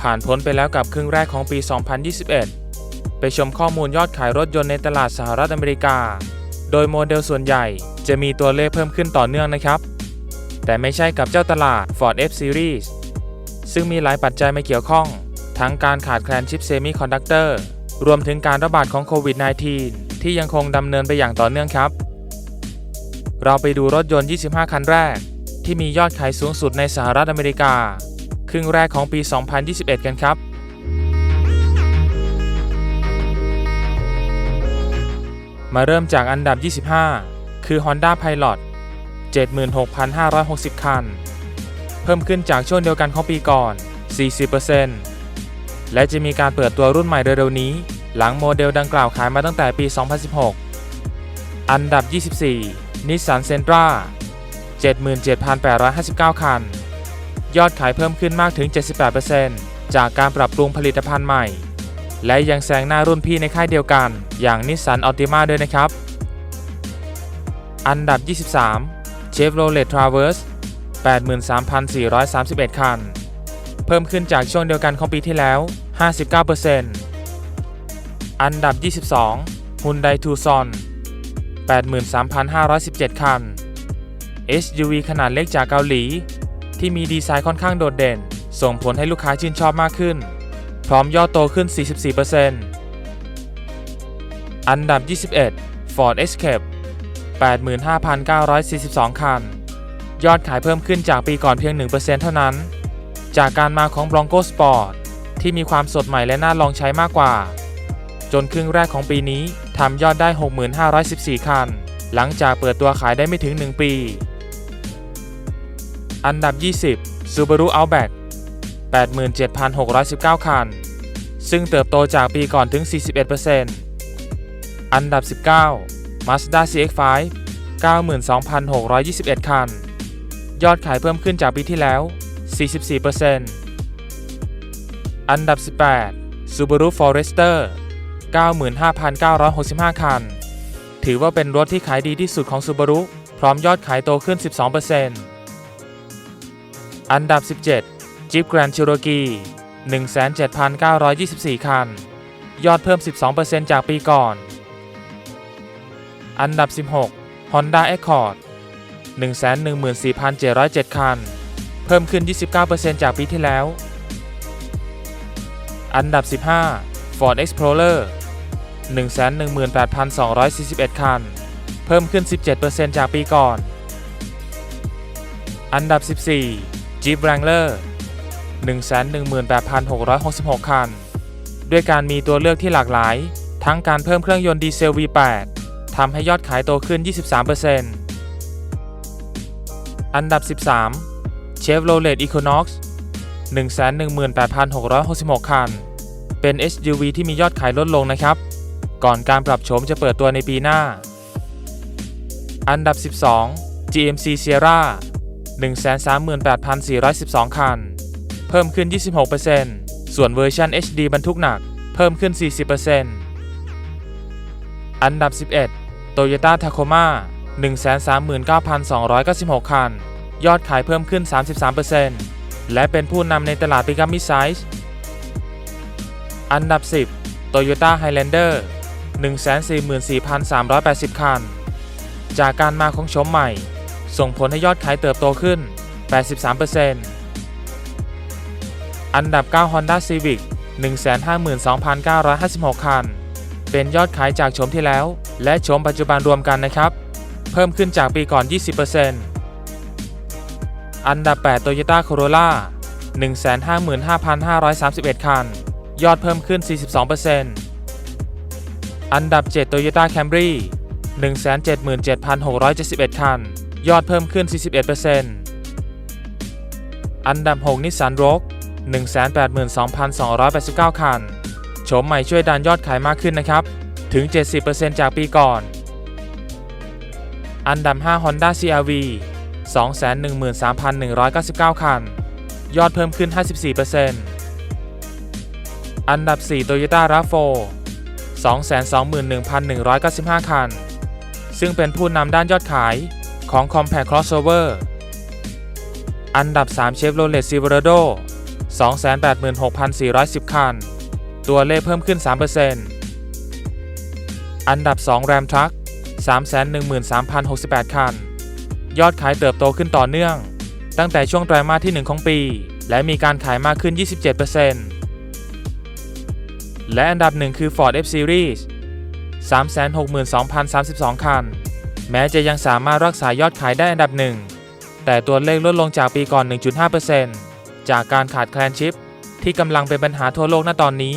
ผ่านพ้นไปแล้วกับครึ่งแรกของปี 2021 ไปชมข้อมูลยอดขายรถยนต์ในตลาดสหรัฐอเมริกา โดยโมเดลส่วนใหญ่จะมีตัวเลขเพิ่มขึ้นต่อเนื่องนะครับ แต่ไม่ใช่กับเจ้าตลาด Ford F Series ซึ่งมีหลายปัจจัยมาเกี่ยวข้อง ทั้งการขาดแคลนชิปเซมิคอนดักเตอร์ รวมถึงการระบาดของโควิด -19 ที่ยังคงดำเนินไปอย่างต่อเนื่องครับ เราไปดูรถยนต์ 25 คันแรก ที่มียอดขายสูงสุดในสหรัฐอเมริกา รึ่งแรกของปี 2021 กันครับมาเริ่มจากอันดับ 25 คือ Honda Pilot 76,560 คัน เพิ่มขึ้นจากช่วงเดียวกันของปีก่อน 40%และจะมีการเปิดตัวรุ่นใหม่เร็วๆนี้ หลังโมเดลดังกล่าวขายมาตั้งแต่ปี 2016 อันดับ 24 Nissan Sentra 77,859 คัน ยอดขายเพิ่มขึ้นมากถึง 78%จากการปรับปรุงผลิตภัณฑ์ใหม่ และยังแซงหน้ารุ่นพี่ในค่ายเดียวกัน อย่าง Nissan Altima ด้วยนะครับ อันดับ 23 Chevrolet Traverse 83,431 คัน เพิ่มขึ้นจากช่วงเดียวกันของปีที่แล้ว 59%อันดับ 22 Hyundai Tucson 83,517 คัน SUV ขนาดเล็กจากเกาหลี ที่มีดีไซน์ค่อนข้างโดดเด่น ส่งผลให้ลูกค้าชื่นชอบมากขึ้น พร้อมย่อโตขึ้น 44%อันดับ 21 Ford Escape 85,942 คัน ยอดขายเพิ่มขึ้นจากปีก่อนเพียง 1%เท่านั้น จากการมาของ Bronco Sport ที่มีความสดใหม่และน่าลองใช้มากกว่า จนครึ่งแรกของปีนี้ทำยอดได้ 6514 คัน หลังจากเปิดตัวขายได้ไม่ถึง 1 ปี อันดับ 20 Subaru Outback 87,619 คัน ซึ่งเติบโตจากปีก่อนถึง 41%อันดับ 19 Mazda CX-5 92,621 คัน ยอดขายเพิ่มขึ้นจากปีที่แล้ว 44%อันดับ 18 Subaru Forester 95,965 คัน ถือว่าเป็นรถที่ขายดีที่สุดของ Subaru พร้อมยอดขายโตขึ้น 12% อันดับ 17 Jeep Grand Cherokee 17,924 คัน ยอดเพิ่ม 12%จากปีก่อน อันดับ 16 Honda Accord 114,707 คัน เพิ่มขึ้น 29%จากปีที่แล้ว อันดับ 15 Ford Explorer 118,241 คัน เพิ่มขึ้น 17%จากปีก่อน อันดับ 14 Jeep Wrangler 118,666 คัน ด้วยการมีตัวเลือกที่หลากหลาย ทั้งการเพิ่มเครื่องยนต์ดีเซล V8 ทำให้ยอดขายโตขึ้น 23%อันดับ 13 Chevrolet Equinox 118,666 คัน เป็น SUV ที่มียอดขายลดลงนะครับ ก่อนการปรับโฉมจะเปิดตัวในปีหน้า อันดับ 12 GMC Sierra 138,412 คัน เพิ่มขึ้น 26%ส่วนเวอร์ชัน HD บรรทุกหนัก เพิ่มขึ้น 40%อันดับ 11 Toyota Tacoma 139,296 คัน ยอดขายเพิ่มขึ้น 33%และเป็นผู้นำในตลาดปิกัพมิไซส์อันดับ 10 Toyota Highlander 144,380 คัน จากการมาของโฉมใหม่ ส่งผลให้ยอดขายเติบโตขึ้น 83%อันดับ 9 Honda Civic 152,956 คัน เป็นยอดขายจากโฉมที่แล้ว และโฉมปัจจุบันรวมกันนะครับ เพิ่มขึ้นจากปีก่อน 20%อันดับ 8 Toyota Corolla 155,531 คัน ยอดเพิ่มขึ้น 42%อันดับ 7 Toyota Camry 177,671 คัน ยอดเพิ่มขึ้น 41%อันดับ6 Nissan Rogue 182,289 คัน โฉมใหม่ช่วยดันยอดขายมากขึ้นนะครับ ถึง 70%จากปีก่อน อันดับ 5 Honda CR-V 213,199 คัน ยอดเพิ่มขึ้น 54%อันดับ 4 Toyota RAV4 221,195 คัน ซึ่งเป็นผู้นำด้านยอดขาย ของ Compact Crossover อันดับ 3 Chevrolet Silverado 286,410 คัน ตัวเลขเพิ่มขึ้น 3%อันดับ 2 Ram Truck 313,068 คัน ยอดขายเติบโตขึ้นต่อเนื่อง ตั้งแต่ช่วงไตรมาสที่ 1 ของปี และมีการขายมากขึ้น 27%และอันดับ 1 คือ Ford F-Series 362,032 คัน แม้จะยังสามารถรักษายอดขายได้อันดับหนึ่งแต่ตัวเลขลดลงจากปีก่อน 1.5%จากการขาดแคลนชิป ที่กำลังเป็นปัญหาทั่วโลกณตอนนี้